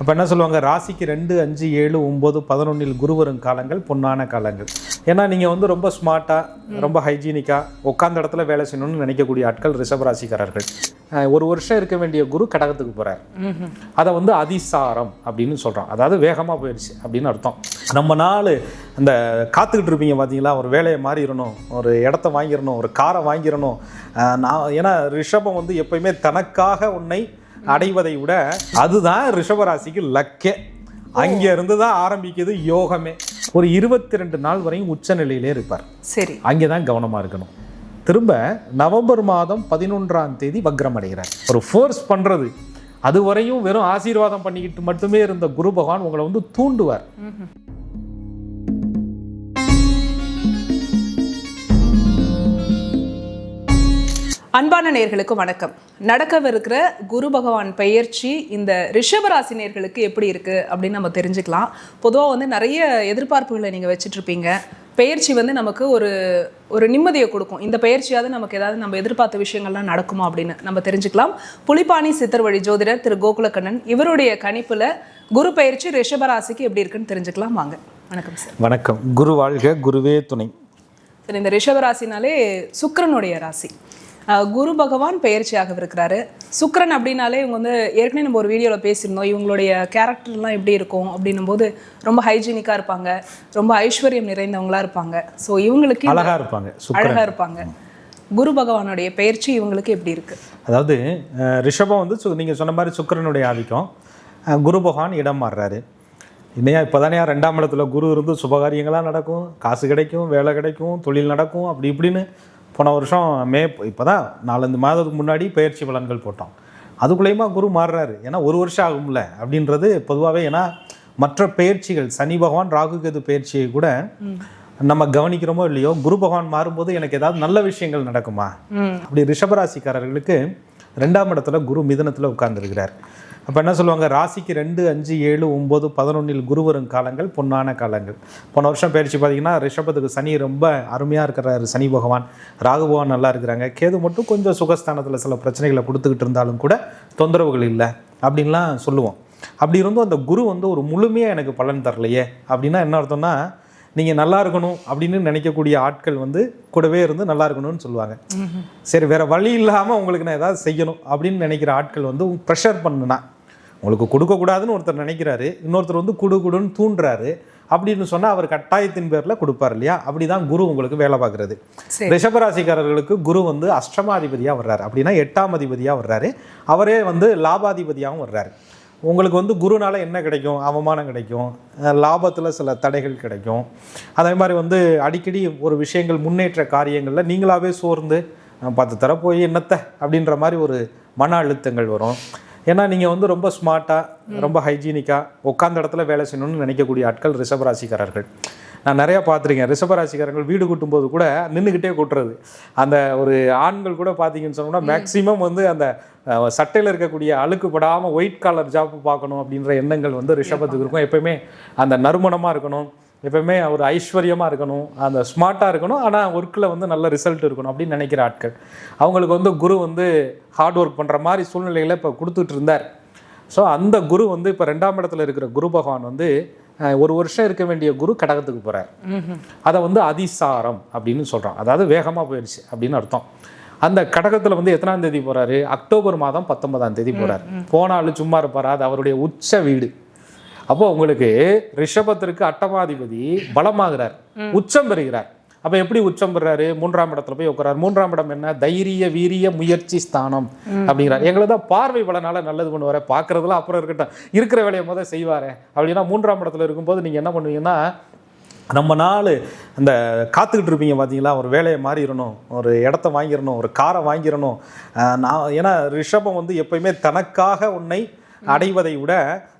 அப்போ என்ன சொல்லுவாங்க? ராசிக்கு ரெண்டு அஞ்சு ஏழு ஒம்பது பதினொன்றில் குரு வரும் காலங்கள் பொன்னான காலங்கள். ஏன்னா நீங்கள் வந்து ரொம்ப ஸ்மார்ட்டாக ரொம்ப ஹைஜீனிக்காக உட்காந்த இடத்துல வேலை செய்யணும்னு நினைக்கக்கூடிய ஆட்கள் ரிஷபராசிக்காரர்கள் ராசிக்காரர்கள். ஒரு வருஷம் இருக்க வேண்டிய குரு கடகத்துக்கு போகிறார் அதை வந்து அதிசாரம் அப்படின்னு சொல்கிறோம் அதாவது வேகமாக போயிடுச்சு அப்படின்னு அர்த்தம். நம்ம நாள் அந்த காத்துக்கிட்டு இருப்பீங்க பார்த்தீங்களா ஒரு வேலையை மாறிடணும் ஒரு இடத்த வாங்கிடணும் ஒரு காரை வாங்கிடணும். நான் ஏன்னா ரிஷபம் வந்து எப்பயுமே தனக்காக உன்னை அடைவதை விட அதுதான் ரிஷபராசிக்கு லக்கே. அங்க இருந்து தான் ஆரம்பிக்குது யோகமே. ஒரு இருபத்தி ரெண்டு நாள் வரையும் உச்ச நிலையிலே இருப்பார். சரி. அங்கே தான் கவனமாக இருக்கணும். திரும்ப நவம்பர் மாதம் பதினொன்றாம் தேதி வக்ரம் அடைகிறார். ஒரு ஃபோர்ஸ் பண்ணுறது அது வரையும் வெறும் ஆசீர்வாதம் பண்ணிக்கிட்டு மட்டுமே இருந்த குரு பகவான் உங்களை வந்து தூண்டுவார். அன்பான நேர்களுக்கு வணக்கம். நடக்கவிருக்கிற குரு பகவான் பெயர்ச்சி இந்த ரிஷபராசி நேர்களுக்கு எப்படி இருக்கு அப்படின்னு நம்ம தெரிஞ்சுக்கலாம். பொதுவாக வந்து நிறைய எதிர்பார்ப்புகளை நீங்கள் வச்சுட்டு இருப்பீங்க பெயர்ச்சி வந்து நமக்கு ஒரு ஒரு நிம்மதியை கொடுக்கும். இந்த பெயர்ச்சியாவது நமக்கு ஏதாவது நம்ம எதிர்பார்த்த விஷயங்கள்லாம் நடக்குமா அப்படின்னு நம்ம தெரிஞ்சுக்கலாம். புலிப்பாணி சித்தர் வழி ஜோதிடர் திரு கோகுலக்கண்ணன் இவருடைய கணிப்புல குரு பெயர்ச்சி ரிஷபராசிக்கு எப்படி இருக்குன்னு தெரிஞ்சுக்கலாம் வாங்க. வணக்கம் சார். வணக்கம். குரு வாழ்க குருவே துணை. சரி இந்த ரிஷபராசினாலே சுக்கிரனுடைய ராசி. குரு பகவான் பெயர்ச்சியாக இருக்கிறாரு. சுக்கிரன் அப்படின்னாலே இவங்க வந்து ஏற்கனவே நம்ம ஒரு வீடியோவில் பேசியிருந்தோம். இவங்களுடைய கேரக்டர்லாம் எப்படி இருக்கும் அப்படின்னும் போது ரொம்ப ஹைஜீனிக்காக இருப்பாங்க. ரொம்ப ஐஸ்வர்யம் நிறைந்தவங்களா இருப்பாங்க. ஸோ இவங்களுக்கு இந்த- அழகா இருப்பாங்க. சுக்கரன். அழகா இருப்பாங்க. குரு பகவானுடைய பெயர்ச்சி இவங்களுக்கு எப்படி இருக்கு? அதாவது ரிஷபம் வந்து சு- நீங்க சொன்ன மாதிரி சுக்கிரனுடைய ஆதிக்கம். குரு பகவான் இடம் மாறுறாரு. இல்லையா இப்போதானே ரெண்டாம் இடத்துல குரு இருந்து சுபகாரியங்களாக நடக்கும். காசு கிடைக்கும் வேலை கிடைக்கும் தொழில் நடக்கும் அப்படி இப்படின்னு போன வருஷம் மே இப்போ தான் நாலஞ்சு மாதத்துக்கு முன்னாடி பயிற்சி பலன்கள் போட்டோம். அதுக்குள்ளேயுமா குரு மாறுறாரு. ஏன்னா ஒரு வருஷம் ஆகும்ல. அப்படின்றது பொதுவாகவே ஏன்னா மற்ற பயிற்சிகள் சனி பகவான் ராகு கேது பயிற்சியை கூட நம்ம கவனிக்கிறோமோ இல்லையோ குரு பகவான் மாறும்போது எனக்கு ஏதாவது நல்ல விஷயங்கள் நடக்குமா? அப்படி ரிஷபராசிக்காரர்களுக்கு ரெண்டாம் இடத்துல குரு மிதனத்தில் உட்கார்ந்துருக்கிறார். அப்போ என்ன சொல்லுவாங்க? ராசிக்கு ரெண்டு அஞ்சு ஏழு ஒம்பது பதினொன்றில் குரு வரும் காலங்கள் பொன்னான காலங்கள். போன வருஷம் பயிற்சி பார்த்தீங்கன்னா ரிஷபத்துக்கு சனி ரொம்ப அருமையாக இருக்கிறாரு சனி பகவான். ராகு பகவான் நல்லா இருக்கிறாங்க. கேது மட்டும் கொஞ்சம் சுகஸ்தானத்தில் சில பிரச்சனைகளை கொடுத்துக்கிட்டு இருந்தாலும் கூட தொந்தரவுகள் இல்லை அப்படின்லாம் சொல்லுவோம். அப்படி இருந்தும் அந்த குரு வந்து ஒரு முழுமையாக எனக்கு பலன் தரலையே அப்படின்னா என்ன அர்த்தம்னா நீங்கள் நல்லா இருக்கணும் அப்படின்னு நினைக்கக்கூடிய ஆட்கள் வந்து கூடவே இருந்து நல்லா இருக்கணும்னு சொல்லுவாங்க. சரி வேற வழி இல்லாமல் உங்களுக்கு நான் ஏதாவது செய்யணும் அப்படின்னு நினைக்கிற ஆட்கள் வந்து ப்ரெஷர் பண்ணுனா உங்களுக்கு கொடுக்கக்கூடாதுன்னு ஒருத்தர் நினைக்கிறாரு இன்னொருத்தர் வந்து குடு குடுன்னு தூண்டுறாரு அப்படின்னு சொன்னால் அவர் கட்டாயத்தின் பேரில் கொடுப்பார் இல்லையா? அப்படி தான் குரு உங்களுக்கு வேலை பார்க்குறது. ரிஷபராசிக்காரர்களுக்கு குரு வந்து அஷ்டமாதிபதியாக வர்றாரு. அப்படின்னா எட்டாம் அதிபதியாக வர்றாரு. அவரே வந்து லாபாதிபதியாகவும் வர்றாரு. உங்களுக்கு வந்து குருனால என்ன கிடைக்கும்? அவமானம் கிடைக்கும். லாபத்தில் சில தடைகள் கிடைக்கும். அதே மாதிரி வந்து அடிக்கடி ஒரு விஷயங்கள் முன்னேற்ற காரியங்களில் நீங்களாவே சோர்ந்து "நான் பத்து தர போய் என்னத்த? அப்படின்ற மாதிரி ஒரு மன அழுத்தங்கள் வரும். ஏன்னா நீங்கள் வந்து ரொம்ப ஸ்மார்ட்டாக ரொம்ப ஹைஜீனிக்காக உட்காந்த இடத்துல வேலை செய்யணும்னு நினைக்கக்கூடிய ஆட்கள் ரிஷபராசிக்காரர்கள். நான் நிறையா பார்த்துருக்கேன். ரிஷபராசிக்காரர்கள் வீடு கூட்டும்போது கூட நின்றுக்கிட்டே கூட்டுறது. அந்த ஒரு ஆண்கள் கூட பார்த்தீங்கன்னு சொன்னோம்னா மேக்ஸிமம் வந்து அந்த சட்டையில் இருக்கக்கூடிய அழுக்கு படாமல் ஒயிட் காலர் ஜாப் பார்க்கணும் அப்படின்ற எண்ணங்கள் வந்து ரிஷபத்துக்கு இருக்கும். எப்பயுமே அந்த நறுமணமாக இருக்கணும். எப்பயுமே ஒரு ஐஸ்வர்யமாக இருக்கணும். அந்த ஸ்மார்ட்டாக இருக்கணும். ஆனால் ஒர்க்கில் வந்து நல்ல ரிசல்ட் இருக்கணும் அப்படின்னு நினைக்கிற ஆட்கள். அவங்களுக்கு வந்து குரு வந்து ஹார்ட் ஒர்க் பண்ணுற மாதிரி சூழ்நிலைகளை இப்போ கொடுத்துட்டு இருந்தார். ஸோ அந்த குரு வந்து இப்போ ரெண்டாம் இடத்துல இருக்கிற குரு பகவான் வந்து ஒரு வருஷம் இருக்க வேண்டிய குரு கடகத்துக்கு போகிறார் அதை வந்து அதிசாரம் அப்படின்னு சொல்கிறோம் அதாவது வேகமாக போயிடுச்சு அப்படின்னு அர்த்தம். அந்த கடகத்தில் வந்து எத்தனாம் தேதி போகிறாரு அக்டோபர் மாதம் பத்தொன்பதாம் தேதி போகிறார் போனாலும் சும்மா இருப்பாரா? அது அவருடைய உச்ச வீடு. அப்போ உங்களுக்கு ரிஷபத்திற்கு அட்டமாதிபதி பலமாகிறார். உச்சம் பெறுகிறார். அப்போ எப்படி உச்சம் பெறாரு? மூன்றாம் இடத்துல போய் உட்காரார். மூன்றாம் இடம் என்ன? தைரிய வீரிய முயற்சி ஸ்தானம் அப்படிங்கிறார். எங்களை தான் பார்வை பலனால நல்லது பண்ணுவார். பார்க்குறதுலாம் அப்புறம் இருக்கட்டும். இருக்கிற வேலையை முதல் செய்வாரே. அப்படின்னா மூன்றாம் இடத்துல இருக்கும்போது நீங்கள் என்ன பண்ணுவீங்கன்னா நம்ம நாள் அந்த காத்துக்கிட்டு இருப்பீங்க பார்த்தீங்களா ஒரு வேலையை மாறிடணும். ஒரு இடத்த வாங்கிடணும். ஒரு காரை வாங்கிடணும். நான் ஏன்னா ரிஷபம் வந்து எப்பயுமே தனக்காக உன்னை அடைவதை விட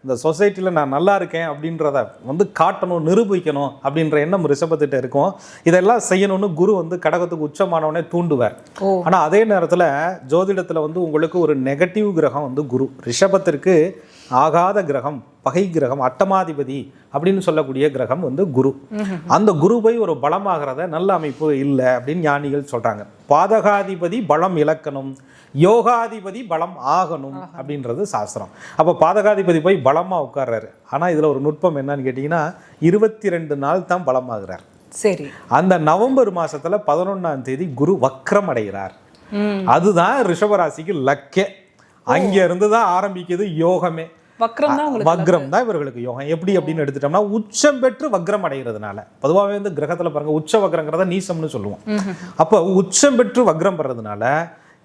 இந்த சொசைட்டியில் நான் நல்லா இருக்கேன் அப்படின்றத வந்து காட்டணும் நிரூபிக்கணும் அப்படின்ற எண்ணம் ரிஷபத்திட்ட இருக்கும். இதெல்லாம் செய்யணும்னு குரு வந்து கடகத்துக்கு உச்சமானவனே தூண்டுவார். ஆனால் அதே நேரத்தில் ஜோதிடத்தில் வந்து உங்களுக்கு ஒரு நெகட்டிவ் கிரகம் வந்து குரு. ரிஷபத்திற்கு ஆகாத கிரகம் பகை கிரகம் அட்டமாதிபதி அப்படின்னு சொல்லக்கூடிய கிரகம் வந்து குரு. அந்த குருவை ஒரு பலமாகிறத நல்ல அமைப்பு இல்லை அப்படின்னு ஞானிகள் சொல்றாங்க. பாதகாதிபதி பலம் இழக்கணும் யோகாதிபதி பலம் ஆகணும் அப்படின்றது சாஸ்திரம். அப்போ பாதகாதிபதி போய் பலமா உட்கார்றாரு. ஆனா இதுல ஒரு நுட்பம் என்னன்னு கேட்டிங்கன்னா இருபத்தி ரெண்டு நாள் தான் பலமாகிறார். சரி. அந்த நவம்பர் மாசத்துல பதினொன்னாம் தேதி குரு வக்ரம் அடைகிறார். அதுதான் ரிஷபராசிக்கு லக்கே. அங்க இருந்து தான் ஆரம்பிக்குது யோகமே. வக்ரம் தான் வக்ரம் தான் இவர்களுக்கு யோகம். எப்படி அப்படின்னு எடுத்துட்டோம்னா உச்சம் பெற்று வக்ரம் அடைகிறதுனால. பொதுவாகவே வந்து கிரகத்துல பாருங்க உச்ச வக்ரங்கிறத நீசம்னு சொல்லுவோம். அப்போ உச்சம் பெற்று வக்ரம் பெறதுனால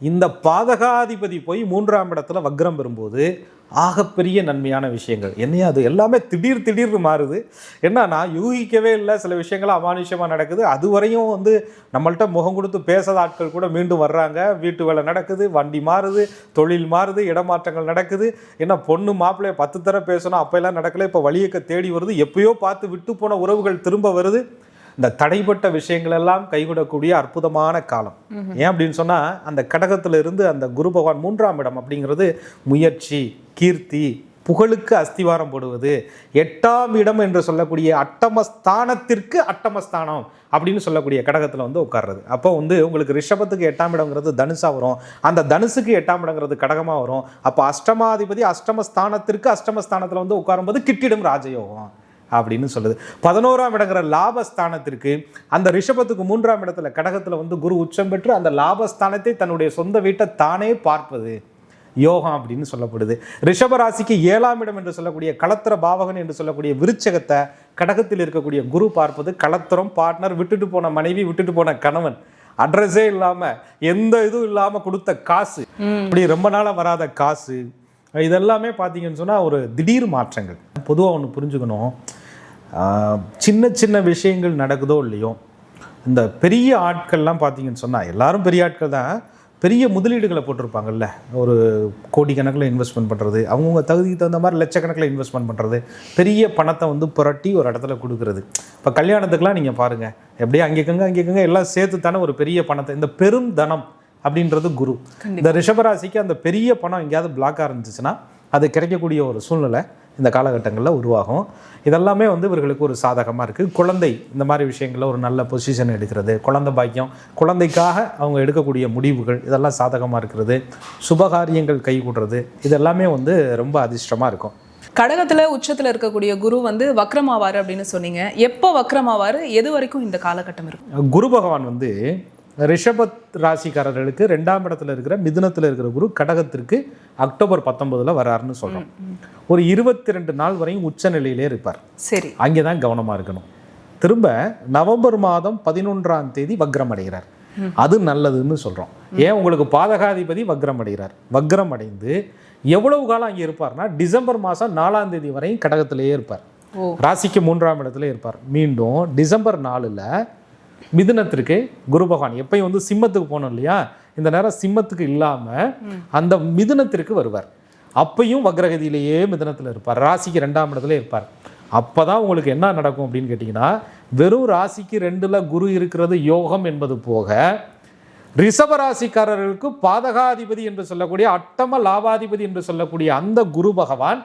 இந்த பாதகாதிபதி போய் மூன்றாம் இடத்துல வக்ரம் பெறும்போது ஆகப்பெரிய நன்மையான விஷயங்கள். என்னையா அது? எல்லாமே திடீர் திடீர்னு மாறுது. என்னன்னா யூகிக்கவே இல்லை. சில விஷயங்கள் அமானுஷமாக நடக்குது. அதுவரையும் வந்து நம்மள்ட்ட முகம் கொடுத்து பேசாத ஆட்கள் கூட மீண்டும் வர்றாங்க. வீட்டு வேலை நடக்குது வண்டி மாறுது தொழில் மாறுது இடமாற்றங்கள் நடக்குது. என்ன பொண்ணு மாப்பிள்ளைய பத்து தர பேசணும். அப்போல்லாம் நடக்கல. இப்போ வழியக்க தேடி வருது. எப்பயோ பார்த்து விட்டு போன உறவுகள் திரும்ப வருது. இந்த தடைப்பட்ட விஷயங்கள் எல்லாம் கைவிடக்கூடிய அற்புதமான காலம். ஏன் அப்படின்னு சொன்னா அந்த கடகத்துல இருந்து அந்த குரு பகவான் மூன்றாம் இடம் அப்படிங்கிறது முயற்சி கீர்த்தி புகழுக்கு அஸ்திவாரம் போடுவது எட்டாம் இடம் என்று சொல்லக்கூடிய அட்டமஸ்தானத்திற்கு அட்டமஸ்தானம் அப்படின்னு சொல்லக்கூடிய கடகத்துல வந்து உட்கார்றது. அப்போ வந்து உங்களுக்கு ரிஷபத்துக்கு எட்டாம் இடம்ங்கிறது தனுசா வரும். அந்த தனுசுக்கு எட்டாம் இடங்கிறது கடகமா வரும். அப்போ அஷ்டமாதிபதி அஷ்டமஸ்தானத்திற்கு அஷ்டமஸ்தானத்துல வந்து உட்காரும்போது கிட்டிடும் ராஜயோகம். அப்படின்னு சொல்லுது பதினோராம் இடங்கிற லாபஸ்தானத்திற்கு அந்த ரிஷபத்துக்கு மூன்றாம் இடத்துல கடகத்துல வந்து குரு உச்சம் பெற்று அந்த லாபஸ்தானத்தை தன்னுடைய சொந்த வீட்டை தானே பார்ப்பது. யோகம் அப்படின்னு சொல்லப்படுது. ரிஷபராசிக்கு ஏழாம் இடம் என்று சொல்லக்கூடிய களத்திர பாவகன் என்று சொல்லக்கூடிய விருச்சகத்தை கடகத்தில் இருக்கக்கூடிய குரு பார்ப்பது களத்திரம் பார்ட்னர் விட்டுட்டு போன மனைவி விட்டுட்டு போன கணவன். அட்ரஸே இல்லாம எந்த இதுவும் இல்லாம கொடுத்த காசு. இப்படி ரொம்ப நாளா வராத காசு. இதெல்லாமே பார்த்தீங்கன்னு சொன்னா ஒரு திடீர் மாற்றங்கள். பொதுவாக ஒன்று புரிஞ்சுக்கணும். சின்ன சின்ன விஷயங்கள் நடக்குதோ இல்லையோ இந்த பெரிய ஆட்கள்லாம் பார்த்தீங்கன்னு சொன்னா எல்லாரும் பெரிய ஆட்கள் தான். பெரிய முதலீடுகளை போட்டிருப்பாங்கல்ல. ஒரு கோடிக்கணக்கில் இன்வெஸ்ட்மெண்ட் பண்ணுறது அவங்கவுங்க தகுதிக்கு தகுந்த மாதிரி லட்சக்கணக்கில் இன்வெஸ்ட்மெண்ட் பண்ணுறது பெரிய பணத்தை வந்து புரட்டி ஒரு இடத்துல கொடுக்கறது. இப்போ கல்யாணத்துக்குலாம் நீங்கள் பாருங்கள் எப்படியே அங்கேக்கங்க அங்கேக்கங்க எல்லாம் சேர்த்து தானே ஒரு பெரிய பணத்தை இந்த பெரும் தனம் அப்படின்றது குரு. இந்த ரிஷபராசிக்கு அந்த பெரிய பணம் எங்கேயாவது பிளாக்காக இருந்துச்சுன்னா அது கிடைக்கக்கூடிய ஒரு சூழ்நிலை. இந்த காலகட்டங்களில் உருவாகும். இதெல்லாமே வந்து இவர்களுக்கு ஒரு சாதகமாக இருக்குது குழந்தை இந்த மாதிரி விஷயங்களில் ஒரு நல்ல பொசிஷன் எடுக்கிறது. குழந்தை பாக்கியம். குழந்தைக்காக அவங்க எடுக்கக்கூடிய முடிவுகள் இதெல்லாம் சாதகமாக இருக்கிறது. சுபகாரியங்கள் கைகூடுறது இதெல்லாமே வந்து ரொம்ப அதிர்ஷ்டமாக இருக்கும். கடகத்துல உச்சத்துல இருக்கக்கூடிய குரு வந்து வக்ரமாவாரு அப்படின்னு சொன்னீங்க. எப்போ வக்ரமாவாரு? எது வரைக்கும் இந்த காலகட்டம் இருக்கும்? குரு பகவான் வந்து ரிஷபத் ராசிக்காரர்களுக்கு ரெண்டாம் இடத்துல இருக்கிற மிதுனத்தில் இருக்கிற குரு கடகத்திற்கு அக்டோபர் பத்தொன்பதுல வராருன்னு சொல்றோம். ஒரு இருபத்தி ரெண்டு நாள் வரையும் உச்ச நிலையிலே இருப்பார். சரி. அங்கே தான் கவனமாக இருக்கணும். திரும்ப நவம்பர் மாதம் பதினொன்றாம் தேதி வக்ரம் அடைகிறார். அது நல்லதுன்னு சொல்கிறோம் ஏன் உங்களுக்கு பாதகாதிபதி வக்ரம் அடைகிறார்? வக்ரம் அடைந்து எவ்வளவு காலம் அங்கே இருப்பார்னா டிசம்பர் மாதம் நாலாம் தேதி வரையும் கடகத்திலேயே இருப்பார். ராசிக்கு மூன்றாம் இடத்துல இருப்பார். மீண்டும் டிசம்பர் நாலில் மிதுனத்திற்கு குரு பகவான். எப்பயும் வந்து சிம்மத்துக்கு போனோம் இல்லையா? இந்த நேரம் சிம்மத்துக்கு இல்லாமல் அந்த மிதுனத்திற்கு வருவார். அப்பையும் வக்ரகதியிலேயே மிதனத்தில் இருப்பார். ராசிக்கு ரெண்டாம் இடத்துல இருப்பார். அப்பதான் உங்களுக்கு என்ன நடக்கும் அப்படின்னு கேட்டிங்கன்னா வெறும் ராசிக்கு ரெண்டுல குரு இருக்கிறது யோகம் என்பது போக ரிஷப ராசிக்காரர்களுக்கு பாதகாதிபதி என்று சொல்லக்கூடிய அட்டம லாபாதிபதி என்று சொல்லக்கூடிய அந்த குரு பகவான்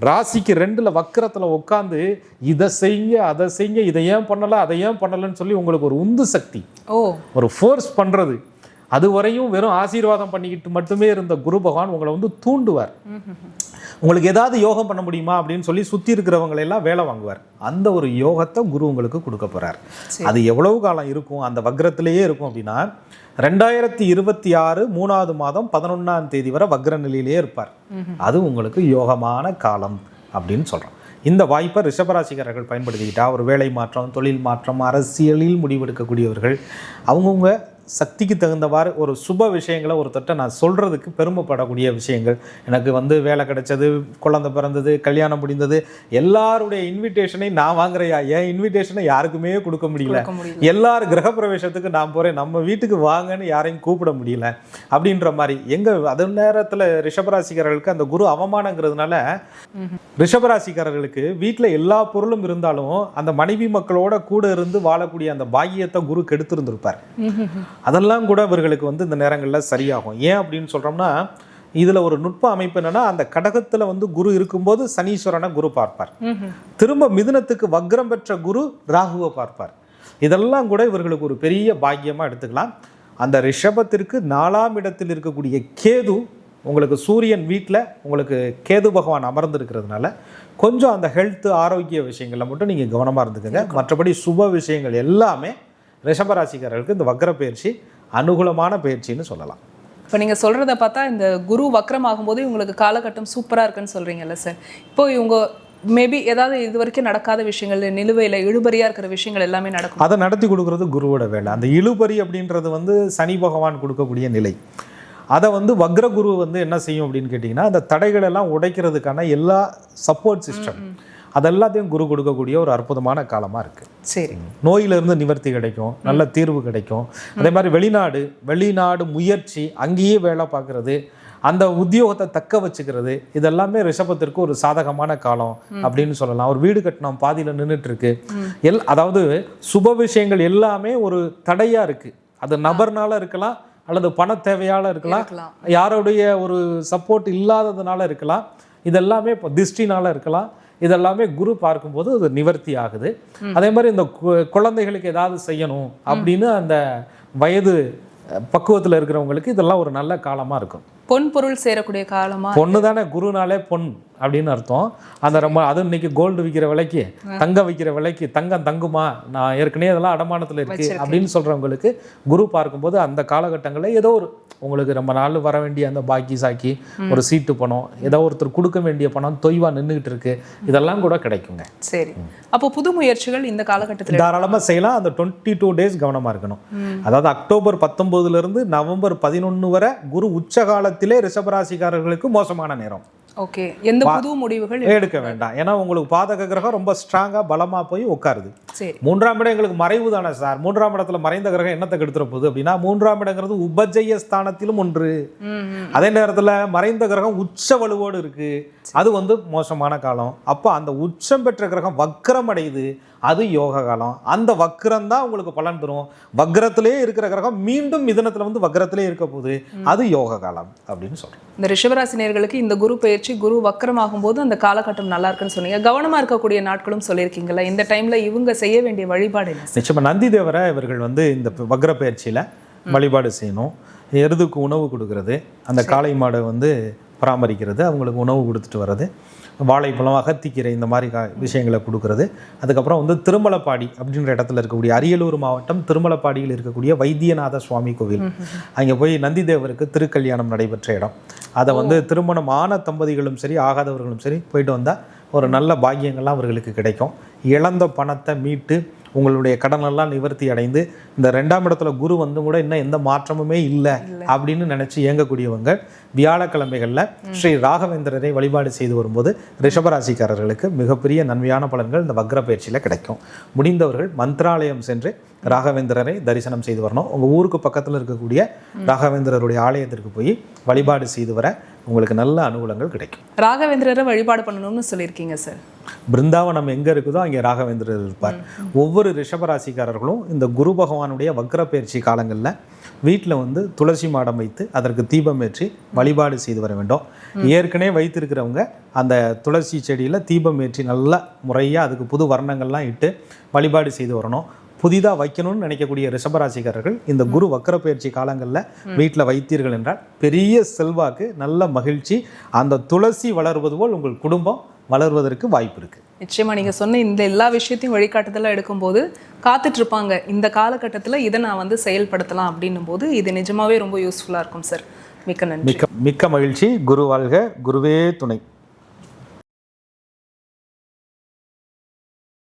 ராசிக்கு ரெண்டுல வக்கரத்துல உட்காந்து இதை செய்யுங்க அதை செய்யுங்க இதை ஏன் பண்ணல அதை ஏன் பண்ணலன்னு சொல்லி உங்களுக்கு ஒரு உந்து சக்தி. ஓ. ஒரு ஃபோர்ஸ் பண்றது. அது வரையும் வெறும் ஆசீர்வாதம் பண்ணிக்கிட்டு மட்டுமே இருந்த குரு பகவான் உங்களை வந்து தூண்டுவார். உங்களுக்கு ஏதாவது யோகம் பண்ண முடியுமா அப்படின்னு சொல்லி சுத்தி இருக்கிறவங்களை எல்லாம் வேலை வாங்குவார். அந்த ஒரு யோகத்தை குரு உங்களுக்கு கொடுக்க சரி. அது எவ்வளவு காலம் இருக்கும்? அந்த வக்ரத்திலேயே இருக்கும் அப்படின்னா ரெண்டாயிரத்தி இருபத்தி ஆறு மூணாவது மாதம் பதினொன்றாம் தேதி வரை வக்ர நிலையிலேயே இருப்பார். அது உங்களுக்கு யோகமான காலம் அப்படின்னு சொல்றோம். இந்த வாய்ப்பை ரிஷபராசிக்காரர்கள் பயன்படுத்திக்கிட்டா ஒரு வேலை மாற்றம் தொழில் மாற்றம் அரசியலில் முடிவெடுக்கக்கூடியவர்கள் அவங்கவுங்க சக்திக்கு தகுந்தவாறு ஒரு சுப விஷயங்களை ஒருத்தட்ட நான் சொல்றதுக்கு பெருமைப்படக்கூடிய விஷயங்கள். எனக்கு வந்து வேலை கிடைச்சது குழந்தை பிறந்தது கல்யாணம் முடிந்தது எல்லாருடைய இன்விடேஷனை நான் வாங்குறையா? என் இன்விடேஷனை யாருக்குமே கொடுக்க முடியல. கொடுக்க முடியல. எல்லார் கிரகப்பிரவேசத்துக்கு நான் போறேன். நம்ம வீட்டுக்கு வாங்கன்னு யாரையும் கூப்பிட முடியல. அப்படின்ற மாதிரி. எங்க அது நேரத்துல ரிஷபராசிக்காரர்களுக்கு அந்த குரு அவமானங்கிறதுனால ரிஷபராசிக்காரர்களுக்கு வீட்ல எல்லா பொருளும் இருந்தாலும் அந்த மனைவி மக்களோட கூட இருந்து வாழக்கூடிய அந்த பாக்கியத்தை குரு கெடுத்திருந்திருப்பார். அதெல்லாம் கூட இவர்களுக்கு வந்து இந்த நேரங்களில் சரியாகும். ஏன் அப்படின்னு சொல்றோம்னா இதில் ஒரு நுட்ப அமைப்பு என்னன்னா அந்த கடகத்தில் வந்து குரு இருக்கும்போது சனீஸ்வரனை குரு பார்ப்பார். திரும்ப மிதுனத்துக்கு வக்ரம் பெற்ற குரு ராகுவை பார்ப்பார். இதெல்லாம் கூட இவர்களுக்கு ஒரு பெரிய பாக்கியமாக எடுத்துக்கலாம். அந்த ரிஷபத்திற்கு நாலாம் இடத்தில் இருக்கக்கூடிய கேது உங்களுக்கு சூரியன் வீட்டில் உங்களுக்கு கேது பகவான் அமர்ந்திருக்கிறதுனால கொஞ்சம் அந்த ஹெல்த் ஆரோக்கிய விஷயங்களில் மட்டும் நீங்கள் கவனமாக இருந்துக்கோங்க. மற்றபடி சுப விஷயங்கள் எல்லாமே ரிஷபராசிக்காரர்களுக்கு இந்த வக்ர பயிற்சி அனுகூலமான பயிற்சின்னு சொல்லலாம். இப்போ நீங்க சொல்றத பார்த்தா இந்த குரு வக்ரம் ஆகும்போது இவங்களுக்கு காலகட்டம் சூப்பரா இருக்குன்னு சொல்றீங்கல்ல சார் இப்போ இவங்க மேபி ஏதாவது இது வரைக்கும் நடக்காத விஷயங்கள் நிலுவையில் இழுபறியா இருக்கிற விஷயங்கள் எல்லாமே நடக்கும். அதை நடத்தி கொடுக்கறது குருவோட வேலை. அந்த இழுபறி அப்படின்றது வந்து சனி பகவான் கொடுக்கக்கூடிய நிலை. அதை வந்து வக்ர குரு வந்து என்ன செய்யும் அப்படின்னு கேட்டிங்கன்னா அந்த தடைகள் எல்லாம் உடைக்கிறதுக்கான எல்லா சப்போர்ட் சிஸ்டம் அதெல்லாத்தையும் குரு கொடுக்கக்கூடிய ஒரு அற்புதமான காலமாக இருக்குது சரி. நோயிலிருந்து நிவர்த்தி கிடைக்கும் நல்ல தீர்வு கிடைக்கும். அதே மாதிரி வெளிநாடு வெளிநாடு முயற்சி அங்கேயே வேலை பார்க்குறது அந்த உத்தியோகத்தை தக்க வச்சுக்கிறது இதெல்லாமே ரிஷபத்திற்கு ஒரு சாதகமான காலம் அப்படின்னு சொல்லலாம். ஒரு வீடு கட்டணம் பாதியில் நின்றுட்டு இருக்கு எல் அதாவது சுப விஷயங்கள் எல்லாமே ஒரு தடையாக இருக்கு. அது நபர்னால இருக்கலாம் அல்லது பண தேவையால இருக்கலாம் இருக்கலாம். யாருடைய ஒரு சப்போர்ட் இல்லாததுனால இருக்கலாம். இதெல்லாமே இப்போ திஷ்டினால இருக்கலாம். இதெல்லாமே குரு பார்க்கும்போது அது நிவர்த்தி ஆகுது. அதே மாதிரி இந்த கு- குழந்தைகளுக்கு ஏதாவது செய்யணும் அப்படின்னு அந்த வயது பக்குவத்தில் இருக்கிறவங்களுக்கு இதெல்லாம் ஒரு நல்ல காலமாக இருக்கும். பொன் பொருள் சேரக்கூடிய காலமா? பொண்ணு தானே குருனாலே பொன் அப்படின்னு அர்த்தம். அந்த ரொம்ப அது இன்னைக்கு கோல்டு விற்கிற விலைக்கு தங்கம் விற்கிற விலைக்கு தங்கம் தங்குமா? நான் ஏற்கனவே அதெல்லாம் அடமானத்தில் இருக்கு. அப்படின்னு சொல்றவங்களுக்கு குரு பார்க்கும்போது அந்த காலகட்டங்களில் ஏதோ ஒரு உங்களுக்கு ரொம்ப நாள் வர வேண்டிய அந்த பாக்கி சாக்கி ஒரு சீட்டு பணம் ஏதோ ஒருத்தர் கொடுக்க வேண்டிய பணம் தொய்வா நின்றுகிட்டு இருக்கு. இதெல்லாம் கூட கிடைக்குங்க. சரி. அப்போ புது முயற்சிகள் இந்த காலகட்டத்தில் தாராளமாக செய்யலாம். அந்த டுவெண்ட்டி டூ டேஸ் கவனமாக இருக்கணும் அதாவது அக்டோபர் 19 இருந்து நவம்பர் பதினொன்று வரை குரு உச்ச காலத்திலே ரிஷபராசிக்காரர்களுக்கு மோசமான நேரம். ஓகே. எந்த புது முடிவுகள் எடுக்க வேண்டாம். ஏன்னா உங்களுக்கு பாதக கிரகம் ரொம்ப ஸ்ட்ராங்காக பலமாக போய் உட்காருது. மூன்றாம் இடம் எங்களுக்கு மறைவு தானே சார்? மூன்றாம் இடத்துல மறைந்த கிரகம் என்னத்தை கெடுத்துற போகுது அப்படின்னா மூன்றாம் இடங்கிறது உபஜய ஸ்தானத்திலும் ஒன்று. அதே நேரத்தில் மறைந்த கிரகம் உச்ச வலுவோடு இருக்கு. அது வந்து மோசமான காலம். அப்போ அந்த உச்சம் பெற்ற கிரகம் வக்ரம் அடையுது. அது யோக காலம். அந்த வக்ரம் தான் உங்களுக்கு பலன் தரும். வக்ரத்திலே இருக்கிற கிரகம் மீண்டும் மிதனத்தில் வந்து வக்ரத்திலே இருக்க போகுது. அது யோக காலம் அப்படின்னு சொல்றோம். இந்த ரிஷபராசி நேயர்களுக்கு இந்த குரு பயிற்சி குரு வக்கரமாகும் போது அந்த காலகட்டம் நல்லா இருக்குன்னு சொன்னீங்க. கவனமா இருக்கக்கூடிய நாட்களும் சொல்லியிருக்கீங்களா இந்த டைம்ல இவங்க செய்ய வேண்டிய வழிபாடு என்ன? நிச்சயமா நந்தி தேவரை இவர்கள் வந்து இந்த வக்ர பயிற்சியில் வழிபாடு செய்யணும். எருதுக்கு உணவு கொடுக்கறது. அந்த காளை மாடை வந்து பராமரிக்கிறது. அவங்களுக்கு உணவு கொடுத்துட்டு வர்றது. வாழைப்பழம் அகத்திக்கீரை இந்த மாதிரி கா- விஷயங்களை கொடுக்கறது. அதுக்கப்புறம் வந்து திருமலப்பாடி அப்படின்ற இடத்துல இருக்கக்கூடிய அரியலூர் மாவட்டம் திருமலப்பாடியில் இருக்கக்கூடிய வைத்தியநாத சுவாமி கோவில். அங்கே போய் நந்தி தேவருக்கு திருக்கல்யாணம் நடைபெற்ற இடம். அதை வந்து திருமணம் ஆன தம்பதிகளும் சரி ஆகாதவர்களும் சரி போயிட்டு வந்தால் ஒரு நல்ல பாக்கியங்கள்லாம் அவர்களுக்கு கிடைக்கும். இழந்த பணத்தை மீட்டு உங்களுடைய கடனெல்லாம் நிவர்த்தி அடைந்து இந்த ரெண்டாம் இடத்துல குரு வந்து கூட இன்னும் எந்த மாற்றமுமே இல்லை அப்படின்னு நினச்சி இயங்கக்கூடியவங்க வியாழக்கிழமைகளில் ஸ்ரீ ராகவேந்திரரை வழிபாடு செய்து வரும்போது ரிஷபராசிக்காரர்களுக்கு மிகப்பெரிய நன்மையான பலன்கள் இந்த வக்ர பயிற்சியில் கிடைக்கும். முடிந்தவர்கள் மந்த்ராலயம் சென்று ராகவேந்திரரை தரிசனம் செய்து வரணும். உங்கள் ஊருக்கு பக்கத்தில் இருக்கக்கூடிய ராகவேந்திரருடைய ஆலயத்திற்கு போய் வழிபாடு செய்து வர உங்களுக்கு நல்ல அனுகூலங்கள் கிடைக்கும். ராகவேந்திரரை வழிபாடு பண்ணணும்னு சொல்லியிருக்கீங்க சார். பிருந்தாவனம் எங்கே இருக்குதோ அங்கே ராகவேந்திரர் இருப்பார். ஒவ்வொரு ரிஷபராசிக்காரர்களும் இந்த குரு பகவானுடைய வக்ர பயிற்சி காலங்களில் வீட்டில் வந்து துளசி மாடம் வைத்து அதற்கு தீபம் ஏற்றி வழிபாடு செய்து வர வேண்டும். ஏற்கனவே வைத்திருக்கிறவங்க அந்த துளசி செடியில் தீபம் ஏற்றி நல்ல முறையாக அதுக்கு புது வர்ணங்கள்லாம் இட்டு வழிபாடு செய்து வரணும். புதிதாக வைக்கணும்னு நினைக்கக்கூடிய ரிஷபராசிக்காரர்கள் இந்த குரு வக்ர பயிற்சி காலங்களில் வீட்டில் வைத்தீர்கள் என்றால் பெரிய செல்வாக்கு நல்ல மகிழ்ச்சி அந்த துளசி வளர்வது போல் உங்கள் குடும்பம் வளர்வதற்கு வாய்ப்பு இருக்குது நிச்சயமா நீங்க சொன்ன இந்த எல்லா விஷயத்தையும் வழிகாட்டுதலா எடுக்கும்போது காத்துட்டு இருப்பாங்க இந்த காலகட்டத்துல இதை நான் வந்து செயல்படுத்தலாம் அப்படின்னும் போது இது நிஜமாவே ரொம்ப யூஸ்ஃபுல்லா இருக்கும் சார் மிக்க நன்றி. மிக்க மிக்க மகிழ்ச்சி. குரு வாழ்க. குருவே துணை.